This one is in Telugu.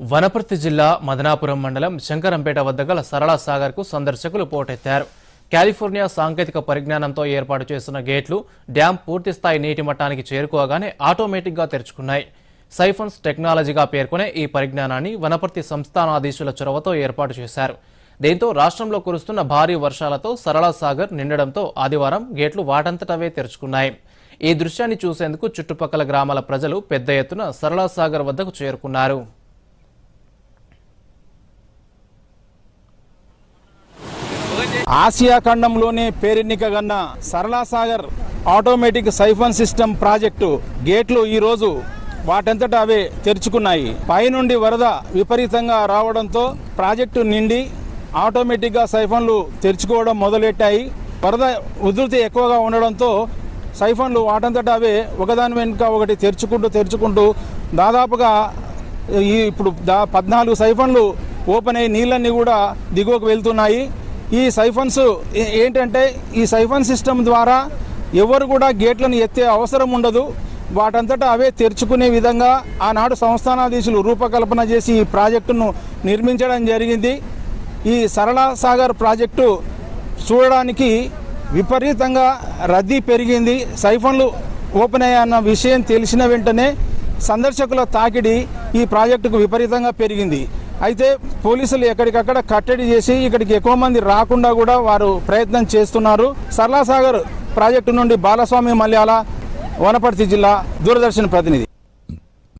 వనపర్తి జిల్లా మదనాపురం మండలం శంకరంపేట వద్ద గల సరళ సాగర్కు సందర్శకులు పోటెత్తారు. కాలిఫోర్నియా సాంకేతిక పరిజ్ఞానంతో ఏర్పాటు చేసిన గేట్లు డ్యాం పూర్తిస్థాయి నీటి మట్టానికి చేరుకోగానే ఆటోమేటిక్గా తెరుచుకున్నాయి. సైఫన్స్ టెక్నాలజీగా పేర్కొనే ఈ పరిజ్ఞానాన్ని వనపర్తి సంస్థానాధీశుల చొరవతో ఏర్పాటు చేశారు. దీంతో రాష్ట్రంలో కురుస్తున్న భారీ వర్షాలతో సరళ సాగర్ నిండడంతో ఆదివారం గేట్లు వాటంతటవే తెరుచుకున్నాయి. ఈ దృశ్యాన్ని చూసేందుకు చుట్టుపక్కల గ్రామాల ప్రజలు పెద్ద ఎత్తున సరళ సాగర్ వద్దకు చేరుకున్నారు. ఆసియా ఖండంలోనే పేరెన్నికగన్న Sarala Sagar automatic siphon system project గేట్లు ఈరోజు వాటంతట అవే తెరుచుకున్నాయి. పైనుండి వరద విపరీతంగా రావడంతో ప్రాజెక్టు నిండి ఆటోమేటిక్గా సైఫన్లు తెరుచుకోవడం మొదలెట్టాయి. వరద ఉధృతి ఎక్కువగా ఉండడంతో సైఫన్లు వాటంతట అవే ఒకదాని వెనుక ఒకటి తెరుచుకుంటూ తెరుచుకుంటూ దాదాపుగా ఈ ఇప్పుడు దా పద్నాలుగు సైఫన్లు ఓపెన్ అయ్యి నీళ్ళన్నీ కూడా దిగువకు వెళ్తున్నాయి. ఈ సైఫన్స్ ఏంటంటే ఈ సైఫన్ సిస్టమ్ ద్వారా ఎవరు కూడా గేట్లను ఎత్తే అవసరం ఉండదు. వాటంతటా అవే తెరుచుకునే విధంగా ఆనాడు సంస్థానాధీశులు రూపకల్పన చేసి ఈ ప్రాజెక్టును నిర్మించడం జరిగింది. ఈ సరళ సాగర్ ప్రాజెక్టు చూడడానికి విపరీతంగా రద్దీ పెరిగింది. సైఫన్లు ఓపెన్ అయ్యాయన్న విషయం తెలిసిన వెంటనే సందర్శకుల తాకిడి ఈ ప్రాజెక్టుకు విపరీతంగా పెరిగింది. అయితే పోలీసులు ఎక్కడికక్కడ కట్టడి చేసి ఇక్కడికి ఎక్కువ మంది రాకుండా కూడా వారు ప్రయత్నం చేస్తున్నారు. సరళాసాగర్ ప్రాజెక్టు నుండి బాలస్వామి మల్యాల వనపర్తి జిల్లా దూరదర్శన్ ప్రతినిధి.